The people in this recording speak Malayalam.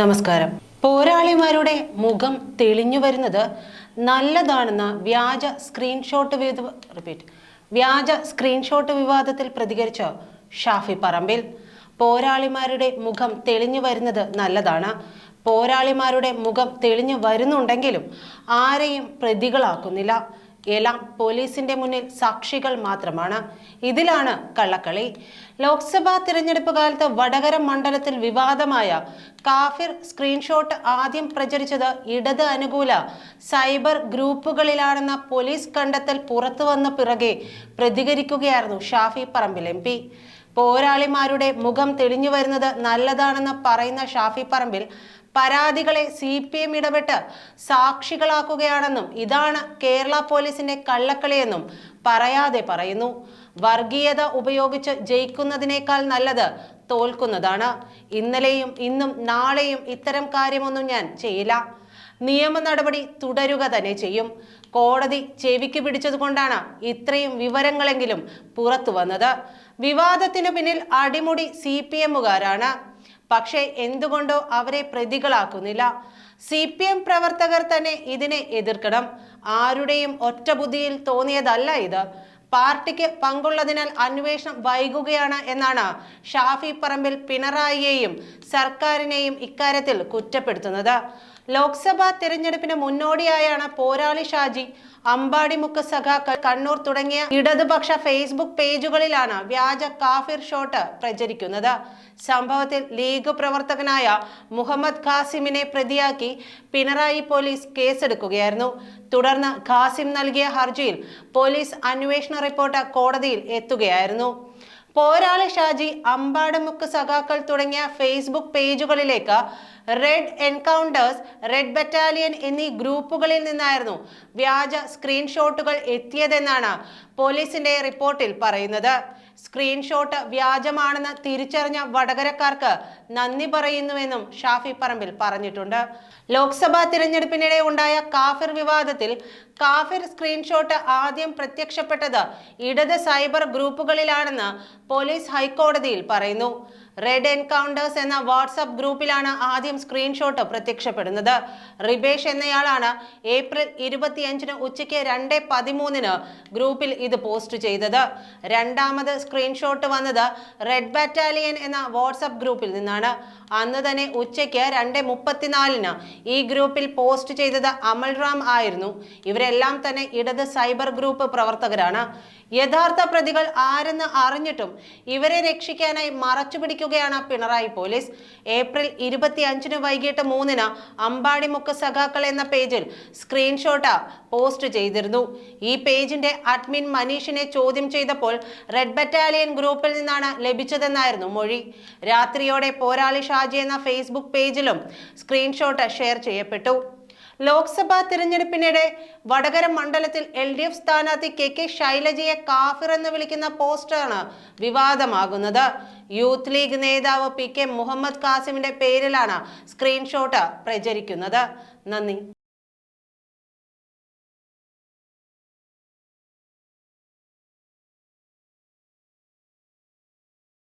നമസ്കാരം. പോരാളിമാരുടെ മുഖം തെളിഞ്ഞു വരുന്നത് നല്ലതാണെന്ന വ്യാജ സ്ക്രീൻഷോട്ട് റിപ്പീറ്റ് വ്യാജ സ്ക്രീൻഷോട്ട് വിവാദത്തിൽ പ്രതികരിച്ച ഷാഫി പറമ്പിൽ പോരാളിമാരുടെ മുഖം തെളിഞ്ഞു വരുന്നത് നല്ലതാണ്. പോരാളിമാരുടെ മുഖം തെളിഞ്ഞു വരുന്നുണ്ടെങ്കിലും ആരെയും പ്രതികളാക്കുന്നില്ല. എല്ലാം പോലീസിന്റെ മുന്നിൽ സാക്ഷികൾ മാത്രമാണ്. ഇതിലാണ് കള്ളക്കളി. ലോക്സഭാ തിരഞ്ഞെടുപ്പ് കാലത്ത് വടകര മണ്ഡലത്തിൽ വിവാദമായ കാഫിർ സ്ക്രീൻഷോട്ട് ആദ്യം പ്രചരിച്ചത് ഇടത് അനുകൂല സൈബർ ഗ്രൂപ്പുകളിലാണെന്ന പോലീസ് കണ്ടെത്തൽ പുറത്തു വന്ന പിറകെ പ്രതികരിക്കുകയായിരുന്നു ഷാഫി പറമ്പിൽ എം പി. പോരാളിമാരുടെ മുഖം തെളിഞ്ഞു വരുന്നത് നല്ലതാണെന്ന് പറയുന്ന ഷാഫി പറമ്പിൽ പരാതികളെ സി പി എം ഇടപെട്ട് സാക്ഷികളാക്കുകയാണെന്നും ഇതാണ് കേരള പോലീസിന്റെ കള്ളക്കളിയെന്നും പറയാതെ പറയുന്നു. വർഗീയത ഉപയോഗിച്ച് ജയിക്കുന്നതിനേക്കാൾ നല്ലത് തോൽക്കുന്നതാണ്. ഇന്നലെയും ഇന്നും നാളെയും ഇത്തരം കാര്യമൊന്നും ഞാൻ ചെയ്യില്ല. നിയമ നടപടി തുടരുക തന്നെ ചെയ്യും. കോടതി ചെവിക്ക് പിടിച്ചതുകൊണ്ടാണ് ഇത്രയും വിവരങ്ങളെങ്കിലും പുറത്തു വന്നത്. വിവാദത്തിനു പിന്നിൽ അടിമുടി സി പി എമ്മുകാരാണ്. പക്ഷേ എന്തുകൊണ്ടോ അവരെ പ്രതികളാക്കുന്നില്ല. സി പി എം പ്രവർത്തകർ തന്നെ ഇതിനെ എതിർക്കണം. ആരുടെയും ഒറ്റബുദ്ധിയിൽ തോന്നിയതല്ല ഇത്. പാർട്ടിക്ക് പങ്കുള്ളതിനാൽ അന്വേഷണം വൈകുകയാണ് എന്നാണ് ഷാഫി പറമ്പിൽ പിണറായിയെയും സർക്കാരിനെയും ഇക്കാര്യത്തിൽ കുറ്റപ്പെടുത്തുന്നത്. ലോക്സഭാ തിരഞ്ഞെടുപ്പിന് മുന്നോടിയായാണ് പോരാളി ഷാജി. അമ്പാടിമുക്ക് സഖാക്കൾ കണ്ണൂർ തുടങ്ങിയ ഇടതുപക്ഷ ഫേസ്ബുക്ക് പേജുകളിലാണ് വ്യാജ കാഫിർ ഷോട്ട് പ്രചരിക്കുന്നത്. സംഭവത്തിൽ ലീഗ് പ്രവർത്തകനായ മുഹമ്മദ് ഖാസിമിനെ പ്രതിയാക്കി പിണറായി പോലീസ് കേസെടുക്കുകയായിരുന്നു. തുടർന്ന് ഖാസിം നൽകിയ ഹർജിയിൽ പോലീസ് അന്വേഷണ റിപ്പോർട്ട് കോടതിയിൽ എത്തുകയായിരുന്നു. പോരാളി ഷാജി അമ്പാടുമുക്ക് സഖാക്കൾ തുടങ്ങിയ ഫേസ്ബുക്ക് പേജുകളിലേക്ക് റെഡ് എൻകൗണ്ടേഴ്സ് റെഡ് ബറ്റാലിയൻ എന്നീ ഗ്രൂപ്പുകളിൽ നിന്നായിരുന്നു വ്യാജ സ്ക്രീൻഷോട്ടുകൾ എത്തിയതെന്നാണ് പോലീസിന്റെ റിപ്പോർട്ടിൽ പറയുന്നത്. സ്ക്രീൻഷോട്ട് വ്യാജമാണെന്ന് തിരിച്ചറിഞ്ഞ വടകരക്കാർക്ക് നന്ദി പറയുന്നുവെന്നും ഷാഫി പറമ്പിൽ പറഞ്ഞിട്ടുണ്ട്. ലോക്സഭാ തിരഞ്ഞെടുപ്പിനിടെ ഉണ്ടായ കാഫിർ വിവാദത്തിൽ കാഫിർ സ്ക്രീൻഷോട്ട് ആദ്യം പ്രത്യക്ഷപ്പെട്ടത് ഇടത് സൈബർ ഗ്രൂപ്പുകളിലാണെന്ന് പോലീസ് ഹൈക്കോടതിയിൽ പറയുന്നു. റെഡ് എൻകൗണ്ടേഴ്സ് എന്ന വാട്സപ്പ് ഗ്രൂപ്പിലാണ് ആദ്യം സ്ക്രീൻഷോട്ട് പ്രത്യക്ഷപ്പെടുന്നത്. റിബേഷ് എന്നയാളാണ് ഏപ്രിൽ ഇരുപത്തിയഞ്ചിന് ഉച്ചയ്ക്ക് രണ്ട് പതിമൂന്നിന് ഗ്രൂപ്പിൽ ഇത് പോസ്റ്റ് ചെയ്തത്. രണ്ടാമത് സ്ക്രീൻഷോട്ട് വന്നത് റെഡ് ബറ്റാലിയൻ എന്ന വാട്സപ്പ് ഗ്രൂപ്പിൽ നിന്നാണ്. അന്ന് തന്നെ ഉച്ചയ്ക്ക് രണ്ട് മുപ്പത്തിനാലിന് ഈ ഗ്രൂപ്പിൽ പോസ്റ്റ് ചെയ്തത് അമൽറാം ആയിരുന്നു. ഇവരെല്ലാം തന്നെ ഇടത് സൈബർ ഗ്രൂപ്പ് പ്രവർത്തകരാണ്. യഥാർത്ഥ പ്രതികൾ ആരെന്ന് അറിഞ്ഞിട്ടും ഇവരെ രക്ഷിക്കാനായി മറച്ചുപിടിക്കുകയാണ് പിണറായി പോലീസ്. ഏപ്രിൽ ഇരുപത്തി അഞ്ചിന് വൈകിട്ട് മൂന്നിന് അമ്പാടിമുക്ക് സഖാക്കൾ എന്ന പേജിൽ സ്ക്രീൻഷോട്ട് പോസ്റ്റ് ചെയ്തിരുന്നു. ഈ പേജിന്റെ അഡ്മിൻ മനീഷിനെ ചോദ്യം ചെയ്തപ്പോൾ റെഡ് ബറ്റാലിയൻ ഗ്രൂപ്പിൽ നിന്നാണ് ലഭിച്ചതെന്നായിരുന്നു മൊഴി. രാത്രിയോടെ പോരാളി ഷാജി എന്ന ഫേസ്ബുക്ക് പേജിലും സ്ക്രീൻഷോട്ട് ഷെയർ ചെയ്യപ്പെട്ടു. ലോക്സഭാ തിരഞ്ഞെടുപ്പിനിടെ വടകര മണ്ഡലത്തിൽ എൽ ഡി എഫ് സ്ഥാനാർത്ഥി കെ കെ ശൈലജയെ കാഫിർ എന്ന് വിളിക്കുന്ന പോസ്റ്ററാണ് വിവാദമാകുന്നത്. യൂത്ത് ലീഗ് നേതാവ് പി കെ മുഹമ്മദ് കാസിമിന്റെ പേരിലാണ് സ്ക്രീൻഷോട്ട് പ്രചരിക്കുന്നത്. നന്ദി.